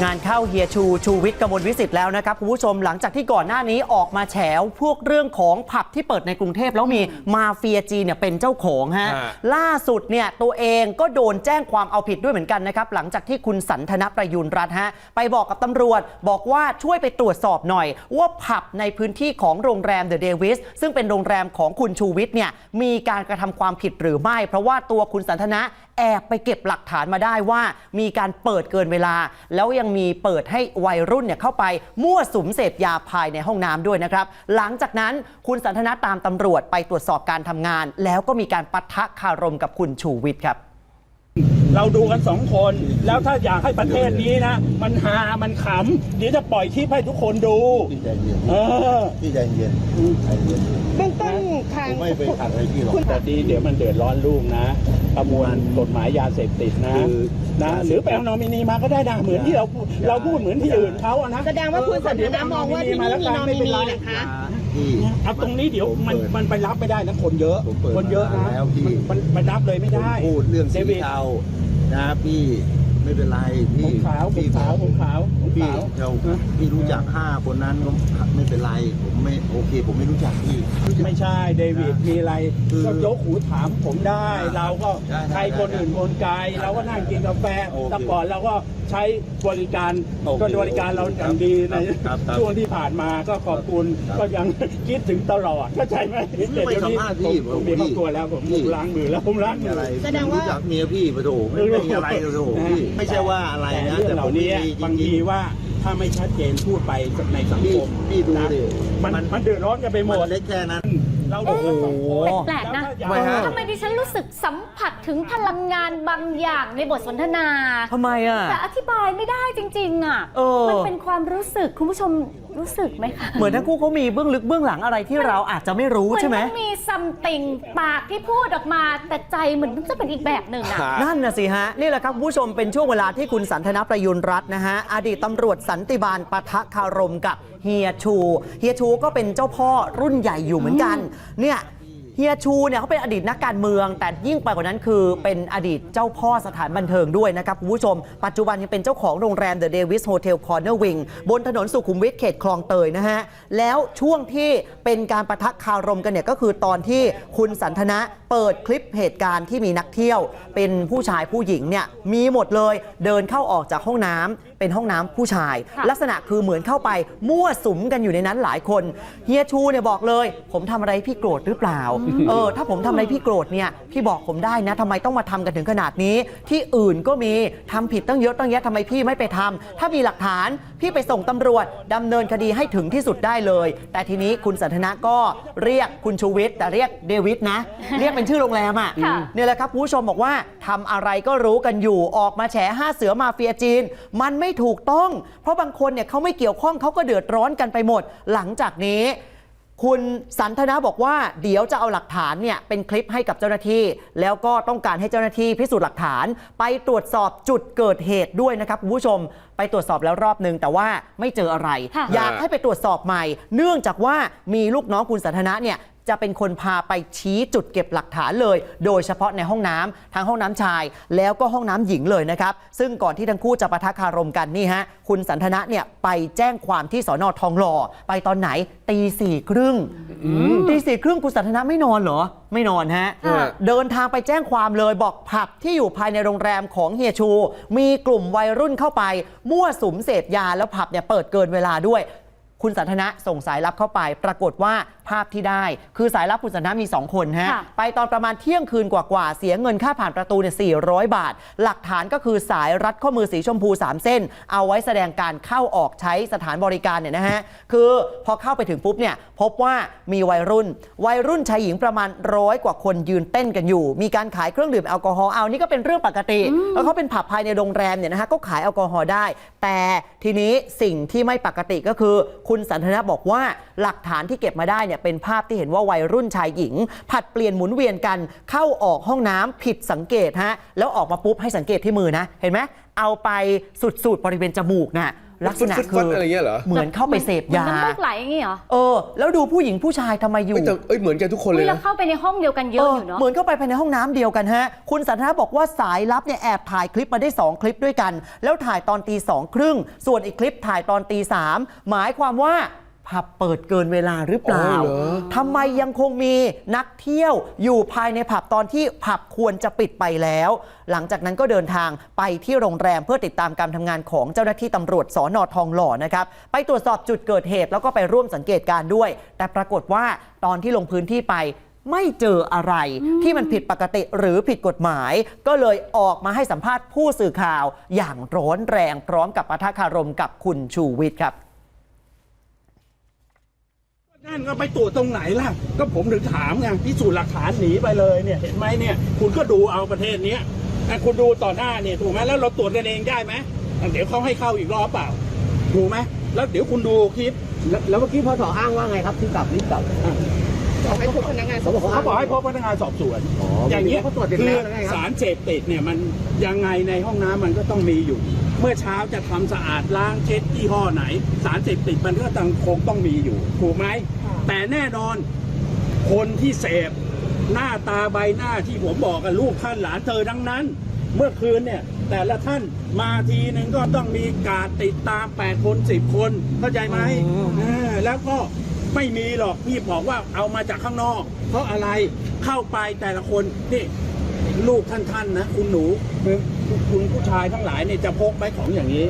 งานเข้าเฮียชู ชูวิทย์กมลวิสิทธิ์แล้วนะครับคุณผู้ชมหลังจากที่ก่อนหน้านี้ออกมาแฉพวกเรื่องของผับที่เปิดในกรุงเทพแล้วมีมาเฟียจีนเนี่ยเป็นเจ้าของฮะฮะล่าสุดเนี่ยตัวเองก็โดนแจ้งความเอาผิดด้วยเหมือนกันนะครับหลังจากที่คุณสันทนประยุนรัตน์ฮะไปบอกกับตำรวจบอกว่าช่วยไปตรวจสอบหน่อย ว่าผับในพื้นที่ของโรงแรมเดอะเดวิสซึ่งเป็นโรงแรมของคุณชูวิทย์เนี่ยมีการกระทำความผิดหรือไม่ เพราะว่าตัวคุณสันทนะแอบไปเก็บหลักฐานมาได้ว่า มีการเปิดเกินเวลา แล้วยังมีเปิดให้วัยรุ่นเนี่ยเข้าไปมั่วสุมเสพยาภายในห้องน้ำด้วยนะครับ หลังจากนั้นคุณสันทนาตามตำรวจไปตรวจสอบการทำงาน แล้วก็มีการปะทะคารมกับคุณชูวิทย์ครับเราดูกันสองคน แล้วถ้าอยากให้ประเทศนี้นะ มันฮามันขำเดี๋ยวจะปล่อยคลิปให้ทุกคนดูพี่ใจเย็นเออพี่ใจเย็น ผมไม่ไปขัดอะไรพี่หรอกแต่ดีเดี๋ยวมันเดือดร้อนลูกนะประมวลกฎหมายยาเสพติดนะคือนะหรือไปเอานอมินีมาก็ได้นะเหมือนที่เราพูดเราพูดเหมือนที่อื่นเขาอะนะแสดงว่าคุณสันทนามองว่าที่นี่มีนอมินีเหรอคะพี่เอาตรงนี้เดี๋ยวมันมันไปรับไม่ได้นะคนเยอะผมเปิดคนเยอะนะมาแล้วพี่มันมันไปรับเลยไม่ผมได้พูดเรื่องสีดวิดเทานะพี่ ไม่เป็นไรพี่ผมขาวผมพี่ขาวผมขาวผมพี่ขาวเราพี่รู้จักห้าคนนั้นก็ไม่เป็นไรผมไม่โอเค ผมไม่รู้จักพี่รู้จักไม่ใช่เดวิดมีอะไรคือก็ยกหูถามผมได้เราก็ใช่ใช่ใครคนอื่นคนไกลเราก็นั่งกินกาแฟโอเคแต่ก่อนเราก็ใช้บริการโอเคก็บริการเราอย่างดีในครับครับช่วงที่ผ่านมาก็ขอบคุณครับก็ยังคิดถึงตลอดเข้าใจไหมไม่ไปสัมภาษณ์พี่ผมผมมีครอบครัวแล้วผมพี่ล้างมือแล้วผมล้างมีมือ อะไรแสดงว่ารู้จักเมียพี่ปะโถไม่ไม่มีอะไรปะโถพี่ไม่ใช่ว่าอะไรแต่นะเรื่อแต่งเหผล่ามนี้มีจบางริทีงว่าถ้าไม่ชัดเจนพูดไปในสังพี่คมพี่ดูนะดิมันมันมันเดือดร้อนกันไปๆหมมันดเล็กแค่นั้น เราดูกันสองคนแปลกๆนะล้วถ้าอยากทำไมฮะ ทำไมดิฉันรู้สึกสัมผัสถึงพลังงานบางอย่างในบทสนทนา ทำไมอะ แต่อธิบายไม่ได้จริง ๆ อะ เออ มันเป็นความรู้สึกคุณผู้ชม รู้สึกไหมคะเหมือนทั้งคู่เขามีเบื้องลึกเบื้องหลังอะไรที่เราอาจจะไม่รู้เหมือนใช่ไหมมันมีซัมติงปากที่พูดออกมาแต่ใจเหมือนมันจะเป็นอีกแบบหนึ่งอะนั่นนะสิฮะ นี่แหละครับคุณผู้ชมเป็นช่วงเวลาที่คุณสันทนประยุนรัตน์นะฮะ อดีตตำรวจสันติบาลปะทะคารมกับเฮียชู เฮียชูก็เป็นเจ้าพ่อรุ่นใหญ่อยู่เหมือนกัน เนี่ย เฮียชูเนี่ยเขาเป็นอดีตนักการเมือง แต่ยิ่งไปกว่านั้นคือเป็นอดีตเจ้าพ่อสถานบันเทิงด้วยนะครับคุณผู้ชม ปัจจุบันยังเป็นเจ้าของโรงแรมเดอะเดวิสโฮเทลคอร์เนอร์วิงบนถนนสุขุมวิทเขตคลองเตยนะฮะ แล้วช่วงที่เป็นการประทักคารมกันเนี่ยก็คือตอนที่คุณสันทนะ เปิดคลิปเหตุการณ์ที่มีนักเที่ยว เป็นผู้ชายผู้หญิงเนี่ยมีหมดเลยเดินเข้าออกจากห้องน้ำเป็นห้องน้ำผู้ชายค่ะลักษณะคือเหมือนเข้าไปมั่วสุมกันอยู่ในนั้นหลายคนเฮียชูเนี่ยบอกเลย ผมทำอะไรพี่โกรธหรือเปล่าเออถ้าผมทำอะไรพี่โกรธเนี่ยพี่บอกผมได้นะทำไมต้องมาทำกันถึงขนาดนี้ ที่อื่นก็มีทำผิดตั้งเยอะตั้งแยะทำไมพี่ไม่ไปทำถ้ามีหลักฐานพี่ไปส่งตำรวจดำเนินคดีให้ถึงที่สุดได้เลย แต่ทีนี้คุณสันทนาก็เรียกคุณชูวิทย์แต่เรียกเดวิดนะเรียกเป็นชื่อโรงแรมอะค่ะ เนี่ยแหละครับคุณผู้ชมบอกว่าทำอะไรก็รู้กันอยู่ออกมาแฉห้าเสือมาเฟียจีน มันไม่ถูกต้อง เพราะบางคนเนี่ยเขาไม่เกี่ยวข้องเขาก็เดือดร้อนกันไปหมด หลังจากนี้ คุณสันทนาบอกว่าเดี๋ยวจะเอาหลักฐานเนี่ยเป็นคลิปให้กับเจ้าหน้าที่ แล้วก็ต้องการให้เจ้าหน้าที่พิสูจน์หลักฐาน ไปตรวจสอบจุดเกิดเหตุด้วยนะครับคุณผู้ชม ไปตรวจสอบแล้วรอบนึงแต่ว่าไม่เจออะไร ค่ะ อยากให้ไปตรวจสอบใหม่ เนื่องจากว่ามีลูกน้องคุณสันทนะเนี่ย จะเป็นคนพาไปชี้จุดเก็บหลักฐานเลย โดยเฉพาะในห้องน้ำทั้งห้องน้ำชาย แล้วก็ห้องน้ำหญิงเลยนะครับ ซึ่งก่อนที่ทั้งคู่จะปะทะคารมกันนี่ฮะคุณสันทนะเนี่ยไปแจ้งความที่สอนอทองหล่อ ไปตอนไหนตีสี่ครึ่งตีสี่ครึ่งคุณสันทนะไม่นอนเหรอ ไม่นอนฮะค่ะเดินทางไปแจ้งความเลยบอกผับที่อยู่ภายในโรงแรมของเฮียชู มีกลุ่มวัยรุ่นเข้าไป มั่วสุมเสพยาแล้วผับเนี่ยเปิดเกินเวลาด้วยคุณสันทนะส่งสายลับเข้าไป ปรากฏว่าภาพที่ได้ คือสายลับคุณสันทนะมี 2 คนฮะค่ะไปตอนประมาณเที่ยงคืนกว่าๆ เสียเงินค่าผ่านประตูเนี่ย400 บาท หลักฐานก็คือสายรัดข้อมือสีชมพู 3 เส้น เอาไว้แสดงการเข้าออกใช้สถานบริการเนี่ยนะฮะ คือพอเข้าไปถึงปุ๊บเนี่ยพบว่ามีวัยรุ่น วัยรุ่นชายหญิงประมาณร้อยกว่าคนยืนเต้นกันอยู่ มีการขายเครื่องดื่มแอลกอฮอล์เอานี่ก็เป็นเรื่องปกติ แล้วเขาเป็นผับภายในโรงแรมเนี่ยนะฮะก็ขายแอลกอฮอล์ได้ แต่ทีนี้สิ่งที่ไม่ปกติก็คือ คุณสันทนะบอกว่าหลักฐานที่เก็บมาได้เนี่ยเป็นภาพที่เห็นว่าวัยรุ่นชายหญิง ผัดเปลี่ยนหมุนเวียนกันเข้าออกห้องน้ำผิดสังเกตฮะแล้วออกมาปุ๊บให้สังเกตที่มือนะ เห็นไหมเอาไปสุดๆบริเวณจมูกนะลักษณะฟึดๆคืออะไรเงี้ยเหรอเหมือนเข้าไปเสพหมือนยาน้ำมูกไหลอย่างงี้เหรอเออแล้วดูผู้หญิงผู้ชายทำไมอยู่เอ้ยแต่เอ้ยเหมือนกันทุกคนเลเฮ้ยยเรานะเข้าไปในห้องเดียวกันเยอะอยู่เนาะเหมือนเข้าไปภายในห้องน้ำเดียวกันฮะคุณสันทนาบอกว่าสายลับเนี่ยแอบถ่ายคลิปมาได้ 2 คลิปด้วยกัน แล้วถ่ายตอนตีสองครึ่งส่วนอีกคลิปถ่ายตอนตีสามหมายความว่า ผับเปิดเกินเวลาหรือเปล่า อ๋อเหรอ ทำไมยังคงมีนักเที่ยวอยู่ภายในผับตอนที่ผับควรจะปิดไปแล้ว หลังจากนั้นก็เดินทางไปที่โรงแรมเพื่อติดตามการทำงานของเจ้าหน้าที่ตำรวจสอนอทองหล่อนะครับ ไปตรวจสอบจุดเกิดเหตุแล้วก็ไปร่วมสังเกตการณ์ด้วย แต่ปรากฏว่าตอนที่ลงพื้นที่ไป ไม่เจออะไรที่มันผิดปกติหรือผิดกฎหมาย ก็เลยออกมาให้สัมภาษณ์ผู้สื่อข่าว อย่างร้อนแรงพร้อมกับปะทะคารมกับคุณชูวิทย์ครับ นั่นก็ไปตรวจตรงไหนล่ะ ก็ผมถึงถามไงพิสูจน์หลักฐานหนีไปเลยเนี่ยเห็นไหมเนี่ย คุณก็ดูเอาประเทศเนี้ยอะคุณดูต่อหน้าเนี่ยถูกไหมแล้วเราตรวจกันเองได้ไหมอะเดี๋ยวเขาให้เข้าอีกรอบเปล่าถูกไหมแล้วเดี๋ยวคุณดูคลิปแล้วเมื่อกี้พอถออ้างว่าไงครับที่กลับรีบกลับบอกให้พบพนักงานสอบสวนเขาบอกให้พบพนักงานสอบสวนอ๋อออย่างเงี้ยเขาตรวจเสร็จคืแล้อวแล้วไงครับสารเสพติดเนี่ยมันยังไงในห้องน้ำมันก็ต้องมีอยู่ เมื่อเช้าจะทำสะอาดล้างเช็ดยี่ห้อไหน สารเสพติดมันก็ต้องคงต้องมีอยู่ ถูกไหม แต่แน่นอนคนที่เสพหน้าตาใบหน้าที่ผมบอกกับลูกท่านหลานเธอทั้งนั้น เมื่อคืนเนี่ยแต่ละท่านมาทีหนึ่งก็ต้องมีการดติดตาม 8 คน 10 คน เข้าใจไหมเออแล้วก็ไม่มีหรอกพี่บอกว่าเอามาจากข้างนอก เพราะอะไรเข้าไปแต่ละคนนี่ลูกท่านๆนะ คุณหนู คุณคุณผู้ชายทั้งหลายเนี่ยจะพกไปของอย่างนี้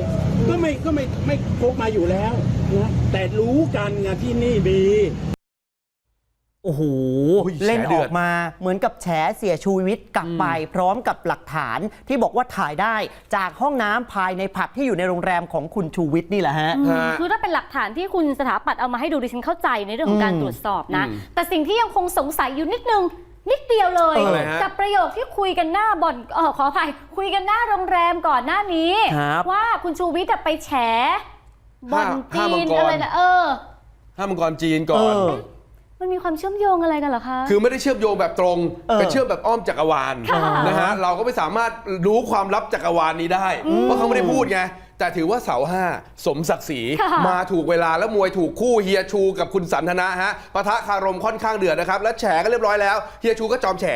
ก็ไม่ก็ไม่ไม่พกมาอยู่แล้วนะแต่รู้กันไงที่นี่มีโอ้โหโอ้ยเล่นแฉอเดืออดกมาเหมือนกับแฉเสียชูวิทย์กลับไปพร้อมกับหลักฐานที่บอกว่าถ่ายได้จากห้องน้ำภายในผับที่อยู่ในโรงแรมของคุณชูวิทย์นี่แหละฮะอืมฮะ คือถ้าเป็นหลักฐานที่คุณสถาปัตย์เอามาให้ดูดิฉันเข้าใจในเรื่องของการอืมตรวจสอบนะอืมแต่สิ่งที่ยังคงสงสัยอยู่นิดนึง นิดเดียวเลยเอออะไรฮะกับประโยคที่คุยกันหน้าบ่อนเออขออภัยคุยกันหน้าโรงแรมก่อนหน้านี้ ครับว่าคุณชูวิทย์อะไปแฉบ่อนห้าจีมังนกร อะไรนะเออ ห้ามังกรจีนก่อน เออ มันมีความเชื่อมโยงอะไรกันเหรอคะ คือไม่ได้เชื่อมโยงแบบตรงเออเป็นเชื่อมแบบอ้อมจักรวาลค่ะนะฮะเราก็ไม่สามารถรู้ความลับจักรวาลนี้ได้ เพราะเขาไม่ได้พูดไง แต่ถือว่าเสาห้าสมศักดิ์ศรีค่ะมาถูกเวลาแล้วมวยถูกคู่เฮียชูกับคุณสันทนะฮะปะทะคารมค่อนข้างเดือดนะครับ และแฉก็เรียบร้อยแล้วเฮียชูก็จอมแฉ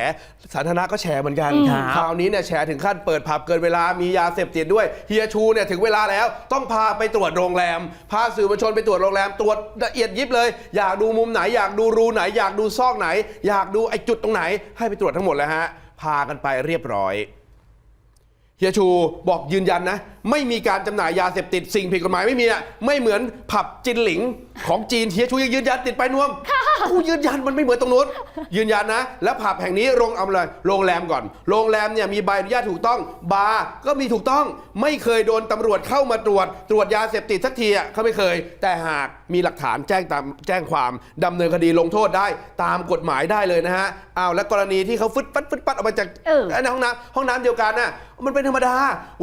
สันทนะก็แฉเหมือนกันครับคราวนี้เนี่ยแฉถึงขั้นเปิดผับเกินเวลามียาเสพติดด้วยเฮียชูเนี่ยถึงเวลาแล้วต้องพาไปตรวจโรงแรม พาสื่อมวลชนไปตรวจโรงแรมตรวจละเอียดยิบเลย อยากดูมุมไหนอยากดูรูไหน อยากดูซอกไหน อยากดูไอ้จุดตรงไหน ให้ไปตรวจทั้งหมดแล้วฮะพากันไปเรียบร้อย เฮียชูบอกยืนยันนะ ไม่มีการจำหน่ายยาเสพติดสิ่งผิดกฎหมายไม่มีอะไม่เหมือนผับจินหลิงของจีนเฮียชูยังยืนยันติดไปนวม กูยืนยันมันไม่เหมือนตรงนู้นยืนยันนะ แล้วผับแห่งนี้โรงเอาเลยโรงแรมก่อน โรงแรมเนี่ยมีใบอนุญาตถูกต้อง บาร์ก็มีถูกต้อง ไม่เคยโดนตำรวจเข้ามาตรวจ ตรวจยาเสพติดสักทีอะเขาไม่เคย แต่หากมีหลักฐานแจ้งตามแจ้งความดำเนินคดีลงโทษได้ตามกฎหมายได้เลยนะฮะอ้าวแล้วกรณีที่เขาฟึดฟัดฟึดฟัดออกมาจากเออ ในห้องน้ำห้องน้ำเดียวกันน่ะมันเป็นธรรมดา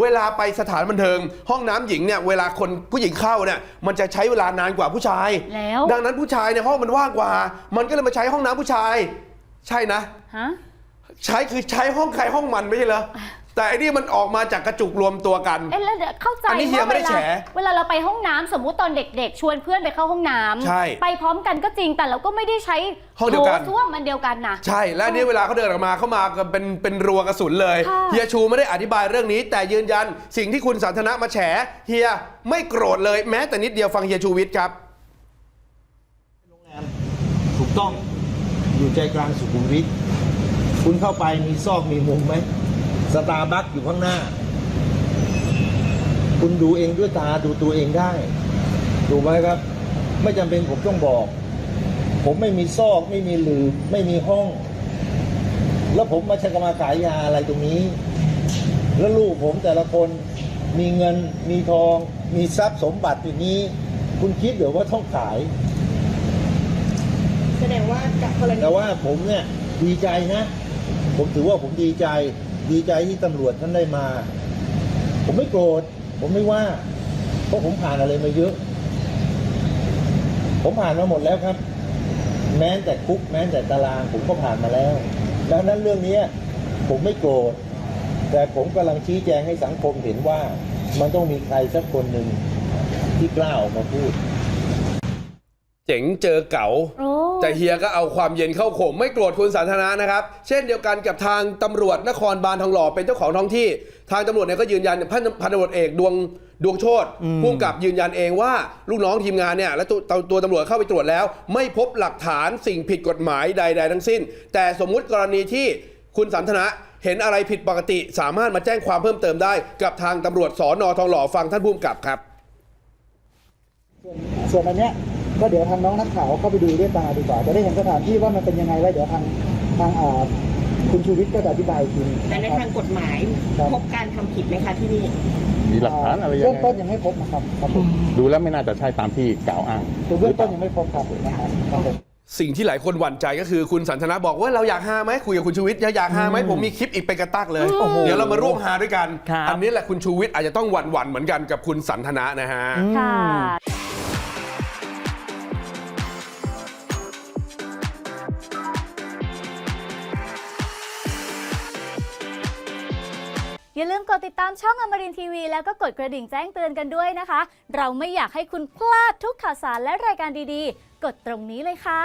เวลาไปสถานบันเทิง ห้องน้ำหญิงเนี่ยเวลาคนผู้หญิงเข้าเนี่ยมันจะใช้เวลานานกว่าผู้ชาย แล้ว ดังนั้นผู้ชายเนี่ยห้องมันว่างกว่ามันก็เลยมาใช้ห้องน้ำผู้ชาย ใช่นะ ฮะ ใช้คือใช้ห้องใครห้องมันไม่ใช่เหรอแต่อันนี้มันออกมาจากกระจุกรวมตัวกัน เอ๊ะแล้วเดี๋ยวเข้าใจอันนี้เฮียว่าไม่ได้เวลาแฉเวลาเราไปห้องน้ำสมมุติตอนเด็กๆ ชวนเพื่อนไปเข้าห้องน้ำใช่ไปพร้อมกันก็จริงแต่เราก็ไม่ได้ใช้ห้องเดียวกัน โถส้วมมันเดียวกันนะ ใช่ และอันนี้เวลาเขาเดินออกมาเขามากันเป็นเป็นรัวกระสุนเลย ค่ะ เฮียชูไม่ได้อธิบายเรื่องนี้ แต่ยืนยันสิ่งที่คุณสันทนะมาแฉ เฮียไม่โกรธเลยแม้แต่นิดเดียวฟังเฮียชูวิทย์ครับถูก ต้องอยู่ใจกลางสุขุมวิทคุณเข้าไปมีซอกมีมุมไหมสตาร์บัคอยู่ข้างหน้า คุณดูเองด้วยตาดูตัวเองได้ถูกไหมครับ ไม่จำเป็นผมต้องบอก ผมไม่มีซอกไม่มีหลืบไม่มีห้อง แล้วผมมาช้กมาขายยาอะไรตรงนี้ แล้วลูกผมแต่ละคนมีเงินมีทอง มีทรัพย์สมบัติอย่างนี้ คุณคิดเดี๋ยวว่าต้องขาย แสดงว่าจากกรณีแต่ว่าผมเนี่ยดีใจนะ ผมถือว่าผมดีใจ ดีใจที่ตำรวจท่านได้มา ผมไม่โกรธ ผมไม่ว่า เพราะผมผ่านอะไรมาเยอะ ผมผ่านมาหมดแล้วครับ แม้แต่คุก แม้แต่ตาราง ผมก็ผ่านมาแล้ว ดังนั้นเรื่องนี้ผมไม่โกรธ แต่ผมกำลังชี้แจงให้สังคมเห็นว่ามันต้องมีใครสักคนหนึ่งที่กล้าออกมาพูด เจ๋งเจอเก๋า โอ้ แต่เฮียก็เอาความเย็นเข้าข่มไม่โกรธคุณสันทนานะครับ เช่นเดียวกันกับทางตำรวจนครบาลทองหล่อเป็นเจ้าของท้องที่ ทางตำรวจเนี่ยก็ยืนยันพันพันตำรวจเอกดวงดวงโชตผู้กำกับยืนยันเองว่า ลูกน้องทีมงานเนี่ยและตัวตัวตัวตำรวจเข้าไปตรวจแล้ว ไม่พบหลักฐานสิ่งผิดกฎหมายใด ๆ ทั้งสิ้น แต่สมมุติกรณีที่คุณสันทนาเห็นอะไรผิดปกติสามารถมาแจ้งความเพิ่มเติมได้ กับทางตำรวจสอนอทองหล่อฟังท่านผู้กำกับครับ ส่วนส่วนอันเนี้ย ก็เดี๋ยวทางน้องนักข่าวเข้าไปดูด้วยตาดีกว่า จะได้เห็นสถานที่ว่ามันเป็นยังไงแล้วเดี๋ยวทางทางอ่าคุณชูวิทย์ก็จะอธิบายอีกทีหนึ่งแต่ในนะครับทางกฎหมายครับพบการทำผิดไหมคะที่นี่ มีหลักฐานอะไรยังเบื้องไงต้นยังไม่พบนะครับครับผมดูแล้วไม่น่าจะใช่ตามที่กล่าวอ้าง คือเบื้องต้นยังไม่พบครับนะครับครับผม สิ่งที่หลายคนหวั่นใจก็คือคุณสันทนาบอกว่าเราอยากฮาไหมคุยกับคุณชูวิทย์อยากฮาไหมผมมีคลิปอีกเป็นกระตักเลยโอ้โหเดี๋ยวเรามาร่วมฮาด้วยกัน ครับ อันนี้แหละคุณชูวิทย์อาจจะต้องหวั่นหวั่นๆเหมือนกันกับคุณสันทนานะฮะ ค่ะ อย่าลืมกดติดตามช่องอมรินทีวี แล้วก็กดกระดิ่งแจ้งเตือนกันด้วยนะคะ เราไม่อยากให้คุณพลาดทุกข่าวสารและรายการดีๆ กดตรงนี้เลยค่ะ